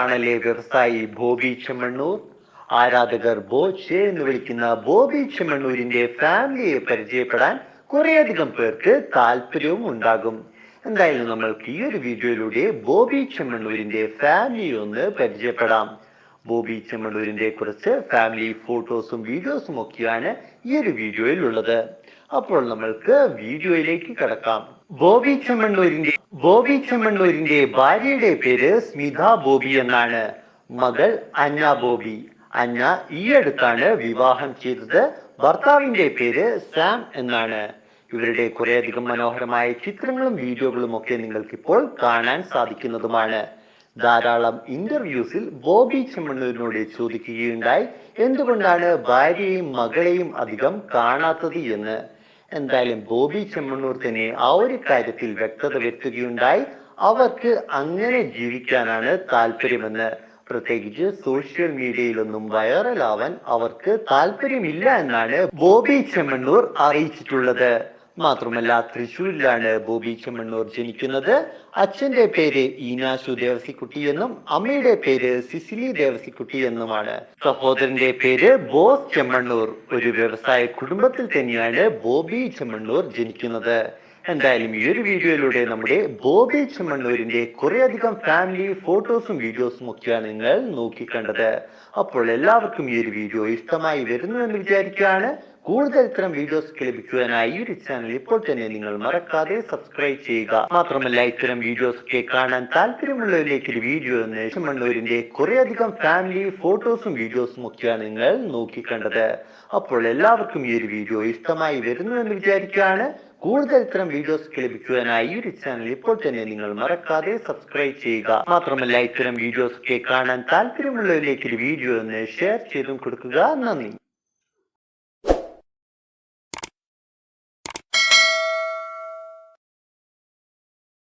ആണല്ലേ വ്യവസായി ബോബി ചെമ്മണ്ണൂർ? ആരാധകർ ബോച്ച് എന്ന് വിളിക്കുന്ന ബോബി ചെമ്മണ്ണൂരിന്റെ ഫാമിലിയെ പരിചയപ്പെടാൻ കുറേയധികം പേർക്ക് താല്പര്യവും ഉണ്ടാകും. എന്തായാലും നമ്മൾക്ക് ഈ ഒരു വീഡിയോയിലൂടെ ബോബി ചെമ്മണ്ണൂരിന്റെ ഫാമിലി ഒന്ന് പരിചയപ്പെടാം. ബോബി ചെമ്മണ്ണൂരിന്റെ കുറച്ച് ഫാമിലി ഫോട്ടോസും വീഡിയോസും ഒക്കെയാണ് ഈ ഒരു വീഡിയോയിൽ ഉള്ളത് അപ്പോൾ നമ്മൾക്ക് വീഡിയോയിലേക്ക് കടക്കാം. ബോബി ചെമ്മണ്ണൂരിന്റെ ബോബി ചെമ്മണ്ണൂരിന്റെ ഭാര്യയുടെ പേര് സ്മിത ബോബി എന്നാണ്. മകൾ അന്ന ബോബി. അന്ന ഈ അടുത്താണ് വിവാഹം ചെയ്തത്. ഭർത്താവിന്റെ പേര് സാം എന്നാണ്. ഇവരുടെ കുറേയധികം മനോഹരമായ ചിത്രങ്ങളും വീഡിയോകളും ഒക്കെ നിങ്ങൾക്ക് ഇപ്പോൾ കാണാൻ സാധിക്കുന്നതുമാണ്. ധാരാളം ഇന്റർവ്യൂസിൽ ബോബി ചെമ്മണ്ണൂരിനോട് ചോദിക്കുകയുണ്ടായി. എന്തുകൊണ്ടാണ് ഭാര്യയും മകളെയും അധികം കാണാത്തത് എന്ന്? എന്തായാലും ബോബി ചെമ്മണ്ണൂർ തന്നെ ആ ഒരു കാര്യത്തിൽ വ്യക്തത വരുത്തുകയുണ്ടായി. അവർക്ക് അങ്ങനെ ജീവിക്കാനാണ് താല്പര്യമെന്ന്. പ്രത്യേകിച്ച് സോഷ്യൽ മീഡിയയിലൊന്നും വൈറലാവാൻ അവർക്ക് താല്പര്യമില്ല എന്നാണ് ബോബി ചെമ്മണ്ണൂർ അറിയിച്ചിട്ടുള്ളത്. മാത്രമല്ല തൃശൂരിലാണ് ബോബി ചെമ്മണ്ണൂർ ജനിക്കുന്നത്. അച്ഛന്റെ പേര് ഈനാശു ദേവസിക്കുട്ടി എന്നും അമ്മയുടെ പേര് സിസിലി ദേവസിക്കുട്ടി എന്നുമാണ്. സഹോദരന്റെ പേര് ബോസ് ചെമ്മണ്ണൂർ. ഒരു വ്യവസായ കുടുംബത്തിൽ തന്നെയാണ് ബോബി ചെമ്മണ്ണൂർ ജനിക്കുന്നത്. എന്തായാലും ഈ ഒരു വീഡിയോയിലൂടെ നമ്മുടെ ബോബി ചെമ്മണ്ണൂരിന്റെ കുറേയധികം ഫാമിലി ഫോട്ടോസും വീഡിയോസും ഒക്കെയാണ് നിങ്ങൾ നോക്കിക്കണ്ടത്. അപ്പോൾ എല്ലാവർക്കും ഈ ഒരു വീഡിയോ ഇഷ്ടമായി വരുന്നു എന്ന് വിചാരിക്കുകയാണ്. കൂടുതൽ ഇത്തരം വീഡിയോസ് ലഭിക്കുവാനായി ഈ ഒരു ചാനൽ ഇപ്പോൾ തന്നെ നിങ്ങൾ മറക്കാതെ സബ്സ്ക്രൈബ് ചെയ്യുക. മാത്രമല്ല ഇത്തരം വീഡിയോസ് ഒക്കെ കാണാൻ താല്പര്യമുള്ളവരിലേക്ക് ഒരു വീഡിയോ എന്ന് ചെമ്മണ്ണൂരിന്റെ കുറേയധികം ഫാമിലി ഫോട്ടോസും വീഡിയോസും ഒക്കെയാണ് നിങ്ങൾ നോക്കിക്കണ്ടത്. അപ്പോൾ എല്ലാവർക്കും ഈ ഒരു വീഡിയോ ഇഷ്ടമായി വരുന്നു എന്ന് വിചാരിക്കുകയാണ്. കൂടുതൽ ഇത്തരം വീഡിയോസ് ലഭിക്കുവാനായി ഈ ഒരു ചാനൽ ഇപ്പോൾ തന്നെ നിങ്ങൾ മറക്കാതെ സബ്സ്ക്രൈബ് ചെയ്യുക. മാത്രമല്ല ഇത്തരം വീഡിയോസ് ഒക്കെ കാണാൻ താല്പര്യമുള്ളവരിലേക്ക് ഒരു വീഡിയോ ഒന്ന് ഷെയർ ചെയ്തും കൊടുക്കുക. നന്ദി.